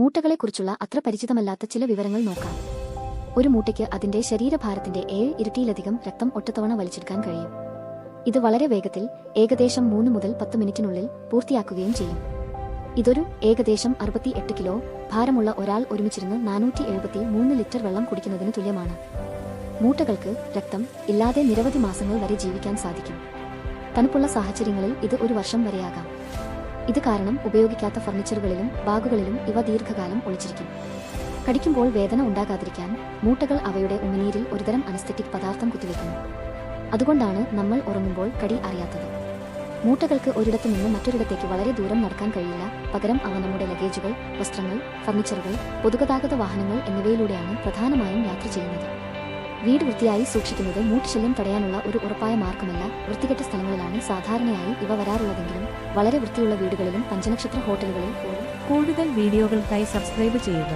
മൂട്ടകളെക്കുറിച്ചുള്ള അത്ര പരിചിതമല്ലാത്ത ചില വിവരങ്ങൾ നോക്കാം. ഒരു മൂട്ടയ്ക്ക് അതിന്റെ ശരീരഭാരത്തിന്റെ ഏഴ് ഇരട്ടിയിലധികം രക്തം ഒറ്റത്തവണ വലിച്ചെടുക്കാൻ കഴിയും. ഇത് വളരെ വേഗത്തിൽ ഏകദേശം മൂന്ന് മുതൽ പത്ത് മിനിറ്റിനുള്ളിൽ പൂർത്തിയാക്കുകയും ചെയ്യും. ഇതൊരു ഏകദേശം അറുപത്തി എട്ട് കിലോ ഭാരമുള്ള ഒരാൾ ഒരുമിച്ചിരുന്ന് നാനൂറ്റി എഴുപത്തി മൂന്ന് ലിറ്റർ വെള്ളം കുടിക്കുന്നതിന് തുല്യമാണ്. മൂട്ടകൾക്ക് രക്തം ഇല്ലാതെ നിരവധി മാസങ്ങൾ വരെ ജീവിക്കാൻ സാധിക്കും. തണുപ്പുള്ള സാഹചര്യങ്ങളിൽ ഇത് ഒരു വർഷം വരെയാകാം. ഇത് കാരണം ഉപയോഗിക്കാത്ത ഫർണിച്ചറുകളിലും ബാഗുകളിലും ഇവ ദീർഘകാലം ഒളിച്ചിരിക്കും. കടിക്കുമ്പോൾ വേദന ഉണ്ടാകാതിരിക്കാൻ മൂട്ടകൾ അവയുടെ ഉമിനീരിൽ ഒരുതരം അനസ്തറ്റിക് പദാർത്ഥം കുത്തിവെക്കുന്നു അതുകൊണ്ടാണ് നമ്മൾ ഉറങ്ങുമ്പോൾ കടി അറിയാത്തത്. മൂട്ടകൾക്ക് ഒരിടത്തു നിന്ന് മറ്റൊരിടത്തേക്ക് വളരെ ദൂരം നടക്കാൻ കഴിയില്ല. പകരം അവ നമ്മുടെ ലഗേജുകൾ വസ്ത്രങ്ങൾ ഫർണിച്ചറുകൾ പൊതുഗതാഗത വാഹനങ്ങൾ എന്നിവയിലൂടെയാണ് പ്രധാനമായും യാത്ര ചെയ്യുന്നത്. വീട് വൃത്തിയായി സൂക്ഷിക്കുന്നത് മൂട്ടുശല്യം തടയാനുള്ള ഒരു ഉറപ്പായ മാർഗമല്ല. വൃത്തികെട്ട സ്ഥലങ്ങളിലാണ് സാധാരണയായി ഇവ വരാറുള്ളതെങ്കിലും വളരെ വൃത്തിയുള്ള വീടുകളിലും പഞ്ചനക്ഷത്ര ഹോട്ടലുകളിൽ കൂടുതൽ വീഡിയോകൾക്കായി സബ്സ്ക്രൈബ് ചെയ്യുക.